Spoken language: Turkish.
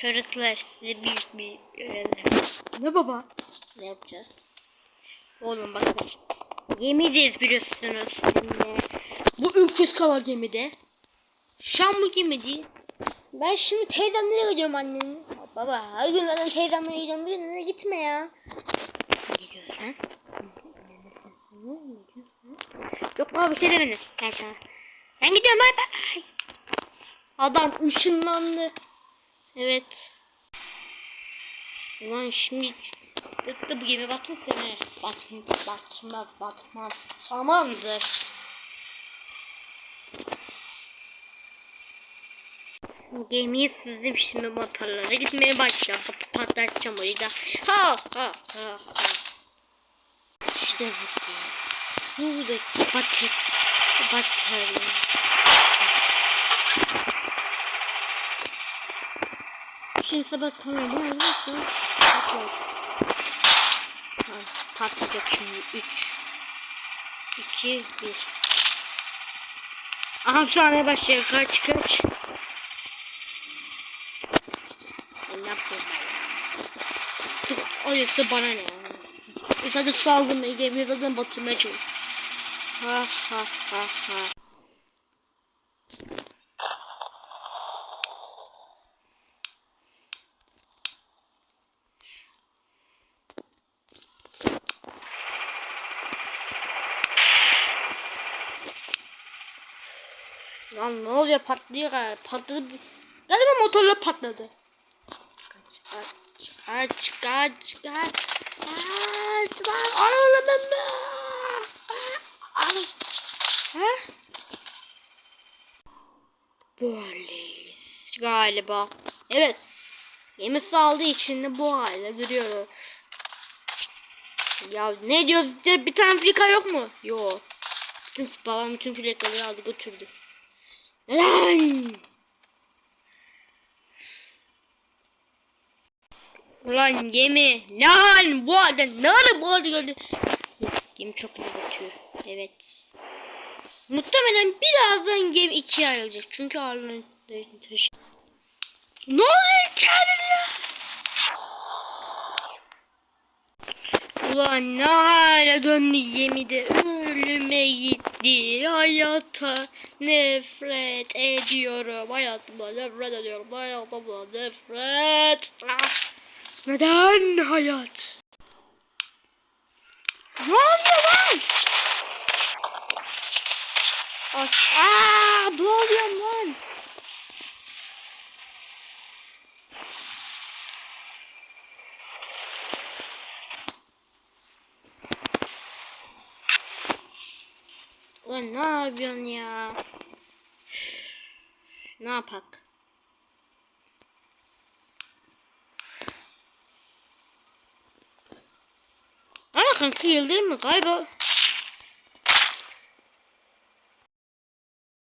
Çocuklar size büyük bir görev. Ne baba? Ne yapacağız? Oğlum bakın. Yemeyeceğiz biliyorsunuz. Sizinle. Bu 300 kalar gemide. Şam bu gemi değil. Ben şimdi teyzemlere gidiyorum annemin. Baba her gün zaten teyzemlere gidiyorum. Bir gün gitme ya. Ne gidiyorsun sen? Yok baba bir şey demedim. Ben sana. Ben gidiyorum bay bay. Adam ışınlandı. Evet. Ulan şimdi Bekle bu gemi batmasın sene. Batma, batma, batmaz. Tamamdır. Bu gemiyi süzdüm şimdi motorlara gitmeye başlayacağım. Pat patlatacağım orayı da. Ha ha ha ha. İşte buradayım. Buradaki batı batarya. Şimdi sabah ne olursa patlayacak. Tamam, patlayacak şimdi 3 2 1 Aha saniye başlıyor kaç kaç ne yapıyorum ben ya? O yoksa bana ne hadi su aldım zaten batırmaya çalış. Ha ha ha ha. Lan ne oluyor patlıyor galiba. Patladı. Galiba motorla patladı. Kaç kaç kaç kaç kaç. Lan ağlamam ben. Ha? Böyleyiz galiba. Evet. Yemi saldığı için de bu hale duruyor. Ya ne diyoruz? Bir tane flika yok mu? Yok. Bütün babam bütün flikaları aldı götürdü. Neden? Ulan gemi hal bu halde ne ara bu halde geldi? Gemi çok iyi batıyor. Evet. Muhtemelen birazdan gemi ikiye ayrılacak. Çünkü ağırlığını taşı. Ne oluyor kendine Ulan ne hale döndü gemide ölüme gitti. Hayata nefret ediyorum. Hayatımda nefret ediyorum. Hayatımda nefret. Ah! neden hayat? Ne oluyor lan? As Aa, ne oluyor lan Ulan ne yapıyorsun ya? Ne yapak? Ama kanka yıldırım mı? Galiba